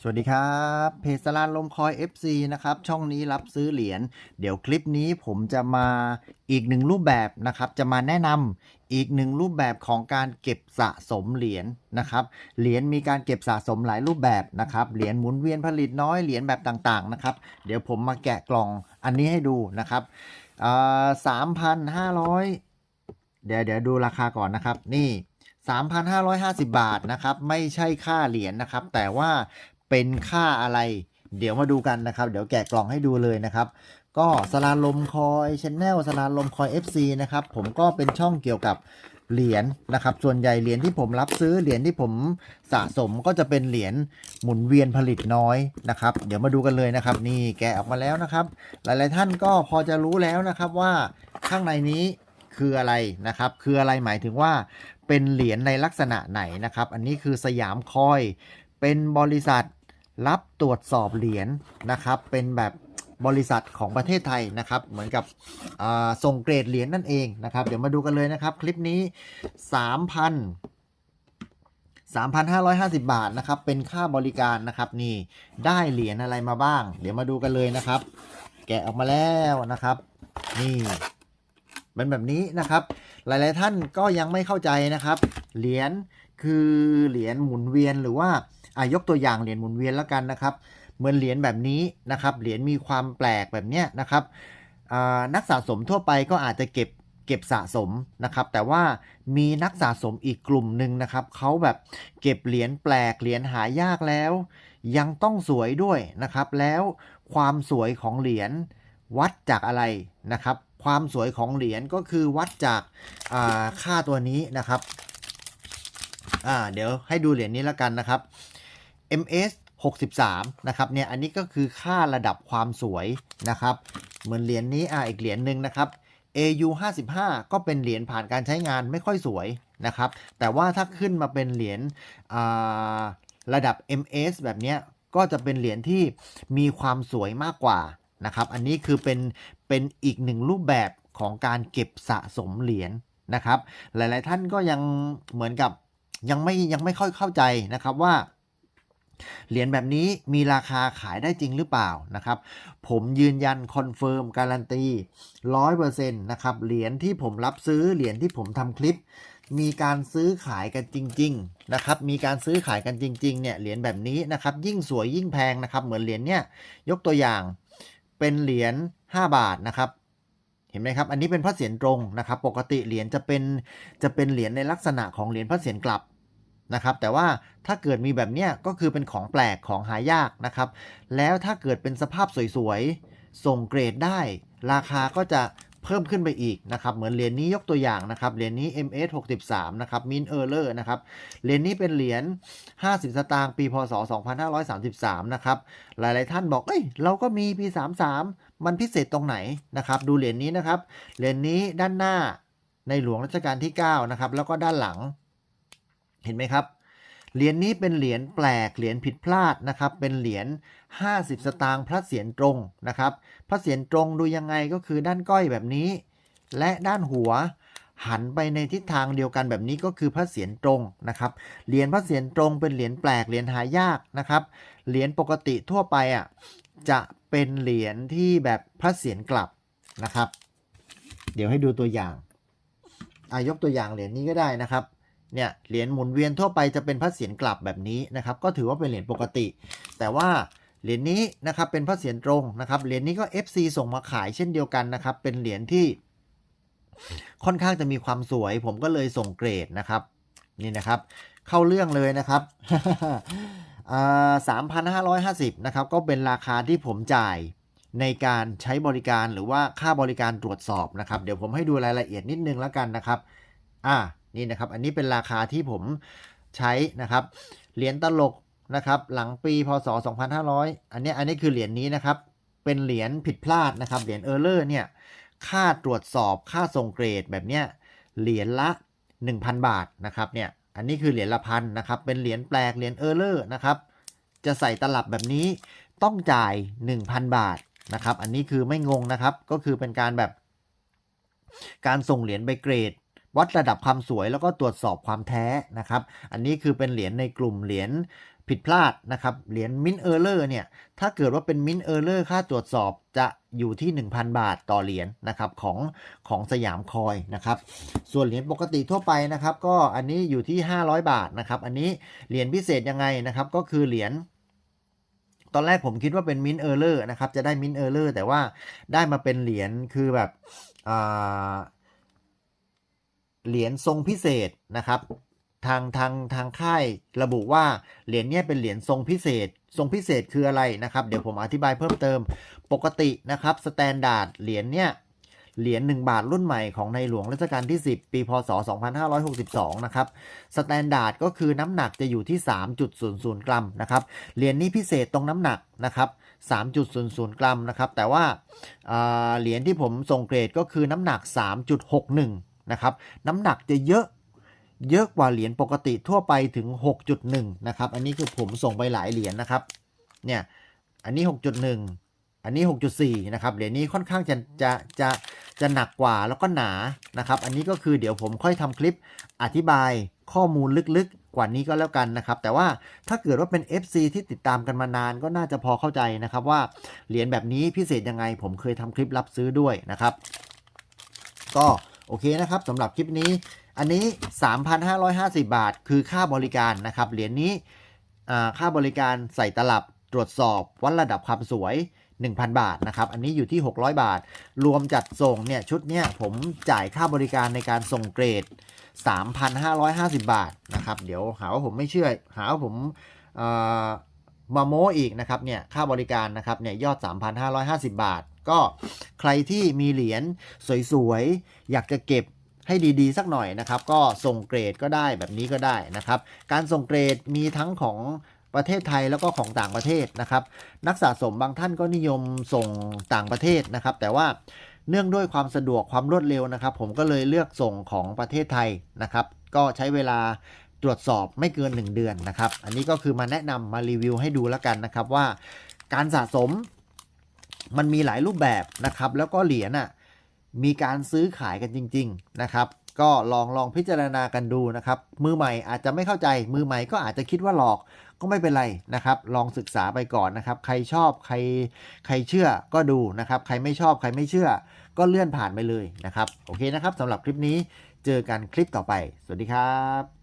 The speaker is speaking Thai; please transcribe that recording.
สวัสดีครับเพจสลานลมคอย FC นะครับ ช่องนี้รับซื้อเหรียญเดี๋ยวคลิปนี้ผมจะมาอีกหนึ่งรูปแบบนะครับ จะมาแนะนำอีกหนึ่งรูปแบบของการเก็บสะสมเหรียญนะครับเหรียญมีการเก็บสะสมหลายรูปแบบนะครับเหรียญหมุนเวียนผลิตน้อยเหรียญแบบต่างๆนะครับ เดี๋ยวผมมาแกะกล่องอันนี้ให้ดูนะครับสามพันห้าร้อยเดี๋ยวเดี๋ยวดูราคาก่อนนะครับนี่3,550 บาทนะครับ ไม่ใช่ค่าเหรียญนะครับ แต่ว่า เป็นค่าอะไร เดี๋ยวมาดูกันนะครับ เดี๋ยวแกะกล่องให้ดูเลยนะครับ ก็สลาลมคอยชแนลสลาลมคอย FC นะครับ ผมก็เป็นช่องเกี่ยวกับเหรียญนะครับ ส่วนใหญ่เหรียญที่ผมรับซื้อเหรียญที่ผมสะสมก็จะเป็นเหรียญหมุนเวียนผลิตน้อยนะครับ เดี๋ยวมาดูกันเลยนะครับ นี่แกะออกมาแล้วนะครับ หลายๆท่านก็พอจะรู้แล้วนะครับว่าข้างในนี้คืออะไรนะครับ คืออะไรหมายถึงว่าเป็นเหรียญในลักษณะไหนนะครับ อันนี้คือสยามคอย เป็นบริษัท รับตรวจสอบเหรียญนะครับ เป็นแบบบริษัทของประเทศไทยนะครับ เหมือนกับส่งเกรดเหรียญนั่นเองนะครับ เดี๋ยวมาดูกันเลยนะครับ คลิปนี้ 3,000 3,550 บาทนะครับ เป็นค่าบริการนะครับ นี่ได้เหรียญอะไรมาบ้าง เดี๋ยวมาดูกันเลยนะครับ แกะออกมาแล้วนะครับ นี่เป็นแบบนี้นะครับ หลาย ๆ ท่านก็ยังไม่เข้าใจนะครับ เหรียญ คือเหรียญหมุนเวียนหรือว่าอายกตัวอย่างเหรียญหมุนเวียนแล้วกันนะครับ เหมือนเหรียญแบบนี้นะครับ เหรียญมีความแปลกแบบเนี้ยนะครับนักสะสมทั่วไปก็อาจจะเก็บเก็บสะสมนะครับ แต่ว่ามีนักสะสมอีกกลุ่มหนึ่งนะครับเขาแบบเก็บเหรียญแปลกเหรียญหายากแล้ว ยังต้องสวยด้วยนะครับ แล้วความสวยของเหรียญวัดจากอะไรนะครับ ความสวยของเหรียญก็คือวัดจากค่าตัวนี้นะครับ่าเดี๋ยวให้ดูเหรียญนี้แล้วกันนะครับ ms 63นะครับเนี่ยอันนี้ก็คือค่าระดับความสวยนะครับ เหมือนเหรียญนี้อ่าอีกเหรียญหนึ่งนะครับ AU 55ก็เป็นเหรียญผ่านการใช้งานไม่ค่อยสวยนะครับ แต่ว่าถ้าขึ้นมาเป็นเหรียญระดับ MS แบบนี้ก็จะเป็นเหรียญที่มีความสวยมากกว่านะครับ อันนี้คือเป็นเป็นอีกหนึ่งรูปแบบของการเก็บสะสมเหรียญนะครับ หลาย ๆ ท่านก็ยังเหมือนกับ ยังไม่ยังไม่ค่อยเข้าใจนะครับว่าเหรียญแบบนี้มีราคาขายได้จริงหรือเปล่านะครับ ผมยืนยันคอนเฟิร์มการันตีร้อยเปอร์เซ็นต์นะครับเหรียญที่ผมรับซื้อเหรียญที่ผมทำคลิป มีการซื้อขายกันจริง ๆนะครับ มีการซื้อขายกันจริงๆเนี่ยเหรียญแบบนี้นะครับ ยิ่งสวยยิ่งแพงนะครับ เหมือนเหรียญเนี่ยยกตัวอย่างเป็นเหรียญ5บาทนะครับ ห็นไหมครับอันนี้เป็นพระเศียรตรงนะครับ ปกติเหรียญจะเป็นจะเป็นเหรียญในลักษณะของเหรียญพระเศียรกลับนะครับ แต่ว่าถ้าเกิดมีแบบเนี้ยก็คือเป็นของแปลกของหายากนะครับ แล้วถ้าเกิดเป็นสภาพสวยๆส่งเกรดได้ ราคาก็จะ เพิ่มขึ้นไปอีกนะครับ เหมือนเหรียญนี้ยกตัวอย่างนะครับ เหรียญนี้ MS 63นะครับ Min Error นะครับ เหรียญนี้เป็นเหรียญ 50 สตางค์ ปี พศ 2533 นะครับ หลายๆ ท่านบอก เอ้ย เราก็มีปี 33 มันพิเศษตรงไหนนะครับ ดูเหรียญนี้นะครับ เหรียญนี้ด้านหน้าในหลวงรัชกาลที่ 9 นะครับ แล้วก็ด้านหลัง เห็นไหมครับ เหรียญนี้เป็นเหรียญแปลก เหรียญผิดพลาดนะครับ เป็นเหรียญ50 สตางค์พระเศียรตรงนะครับ พระเศียรตรงดูยังไงก็คือด้านก้อยแบบนี้ และด้านหัวหันไปในทิศทางเดียวกันแบบนี้ก็คือพระเศียรตรงนะครับ เหรียญพระเศียรตรงเป็นเหรียญแปลก เหรียญหายากนะครับ เหรียญปกติทั่วไปอะจะเป็นเหรียญที่แบบพระเศียรกลับนะครับ เดี๋ยวให้ดูตัวอย่างอายกตัวอย่างเหรียญนี้ก็ได้นะครับ เนี่ยเหรียญหมุนเวียนทั่วไปจะเป็นพระเศียรกลับแบบนี้นะครับก็ถือว่าเป็นเหรียญปกติ แต่ว่าเหรียญนี้นะครับเป็นพระเศียรตรงนะครับเหรียญนี้ก็ FC ส่งมาขายเช่นเดียวกันนะครับเป็นเหรียญที่ค่อนข้างจะมีความสวย ผมก็เลยส่งเกรดนะครับนี่นะครับ เข้าเรื่องเลยนะครับสามพันห้าร้อยห้าสิบนะครับก็เป็นราคาที่ผมจ่ายในการใช้บริการหรือว่าค่าบริการตรวจสอบนะครับ เดี๋ยวผมให้ดูรายละเอียดนิดนึงแล้วกันนะครับ อ่า นี่นะครับ อันนี้เป็นราคาที่ผมใช้นะครับ เหรียญตลกนะครับ หลังปีพศ 2500 อันนี้อันนี้คือเหรียญนี้นะครับ เป็นเหรียญผิดพลาดนะครับ เหรียญเออร์เลอร์เนี่ย ค่าตรวจสอบค่าส่งเกรดแบบเนี้ย เหรียญละ 1,000 บาทนะครับเนี่ย อันนี้คือเหรียญละพันนะครับ เป็นเหรียญแปลก เหรียญเออร์เลอร์นะครับ จะใส่ตลับแบบนี้ต้องจ่าย 1,000 บาทนะครับ อันนี้คือไม่งงนะครับ ก็คือเป็นการแบบการส่งเหรียญไปเกรด วัดระดับความสวยแล้วก็ตรวจสอบความแท้นะครับ อันนี้คือเป็นเหรียญในกลุ่มเหรียญผิดพลาดนะครับ เหรียญมินเออร์เลอร์เนี่ย ถ้าเกิดว่าเป็นมินเออร์เลอร์ค่าตรวจสอบจะอยู่ที่ 1,000 บาทต่อเหรียญนะครับของของสยามคอยนะครับ ส่วนเหรียญปกติทั่วไปนะครับ ก็อันนี้อยู่ที่ 500 บาทนะครับ อันนี้เหรียญพิเศษยังไงนะครับ ก็คือเหรียญตอนแรกผมคิดว่าเป็นมินเออร์เลอร์นะครับ จะได้มินเออร์เลอร์แต่ว่าได้มาเป็นเหรียญคือแบบอ่า เหรียญทรงพิเศษนะครับ ทางทางทางค่ายระบุว่าเหรียญนี้เป็นเหรียญทรงพิเศษ ทรงพิเศษคืออะไรนะครับ เดี๋ยวผมอธิบายเพิ่มเติม ปกตินะครับสแตนดาร์ดเหรียญเนี้ยเหรียญ1บาทรุ่นใหม่ของในหลวงรัชกาลที่ 10 ปีพศ 2562 นะครับสแตนดาร์ดก็คือน้ำหนักจะอยู่ที่ 3.00 กรัมนะครับเหรียญนี้พิเศษตรงน้ำหนักนะครับ 3.00 กรัมนะครับ แต่ว่าอ่าเหรียญที่ผมส่งเกรดก็คือน้ำหนัก 3.61 นะครับ น้ำหนักจะเยอะเยอะกว่าเหรียญปกติทั่วไปถึง 6.1 นะครับ อันนี้คือผมส่งไปหลายเหรียญนะครับ เนี่ย อันนี้ 6.1 อันนี้ 6.4 นะครับ เหรียญนี้ค่อนข้างจะจะจะจะหนักกว่าแล้วก็หนา นะครับ อันนี้ก็คือเดี๋ยวผมค่อยทำคลิปอธิบายข้อมูลลึกๆ กว่านี้ก็แล้วกันนะครับ แต่ว่าถ้าเกิดว่าเป็น FC ที่ติดตามกันมานานก็น่าจะพอเข้าใจนะครับว่าเหรียญแบบนี้พิเศษยังไง ผมเคยทำคลิปรับซื้อด้วยนะครับ ก็ โอเคนะครับสำหรับคลิปนี้ อันนี้ 3,550 บาท คือค่าบริการนะครับเหรียญนี้ค่าบริการใส่ตลับตรวจสอบวัดระดับความสวย 1,000 บาทนะครับอันนี้อยู่ที่ 600 บาท รวมจัดส่งเนี่ยชุดเนี้ยผมจ่ายค่าบริการในการส่งเกรด 3,550 บาทนะครับเดี๋ยวหาว่าผมไม่เชื่อ หาว่าผมมาโม้อีกนะครับเนี่ยค่าบริการนะครับเนี่ยยอด 3,550 บาท ก็ใครที่มีเหรียญสวยๆ อยากจะเก็บให้ดีๆ สักหน่อยนะครับ ก็ส่งเกรดก็ได้แบบนี้ก็ได้นะครับ การส่งเกรดมีทั้งของประเทศไทยแล้วก็ของต่างประเทศนะครับ นักสะสมบางท่านก็นิยมส่งต่างประเทศนะครับ แต่ว่าเนื่องด้วยความสะดวกความรวดเร็วนะครับ ผมก็เลยเลือกส่งของประเทศไทยนะครับ ก็ใช้เวลาตรวจสอบไม่เกิน 1 เดือนนะครับ อันนี้ก็คือมาแนะนำมารีวิวให้ดูแล้วกันนะครับว่า การสะสม มันมีหลายรูปแบบนะครับ แล้วก็เหรียญอะมีการซื้อขายกันจริง ๆนะครับ ก็ลองลองพิจารณากันดูนะครับ มือใหม่อาจจะไม่เข้าใจมือใหม่ก็อาจจะคิดว่าหลอกก็ไม่เป็นไรนะครับ ลองศึกษาไปก่อนนะครับ ใครชอบใครใครเชื่อก็ดูนะครับ ใครไม่ชอบใครไม่เชื่อ ก็เลื่อนผ่านไปเลยนะครับ โอเคนะครับสำหรับคลิปนี้เจอกันคลิปต่อไป สวัสดีครับ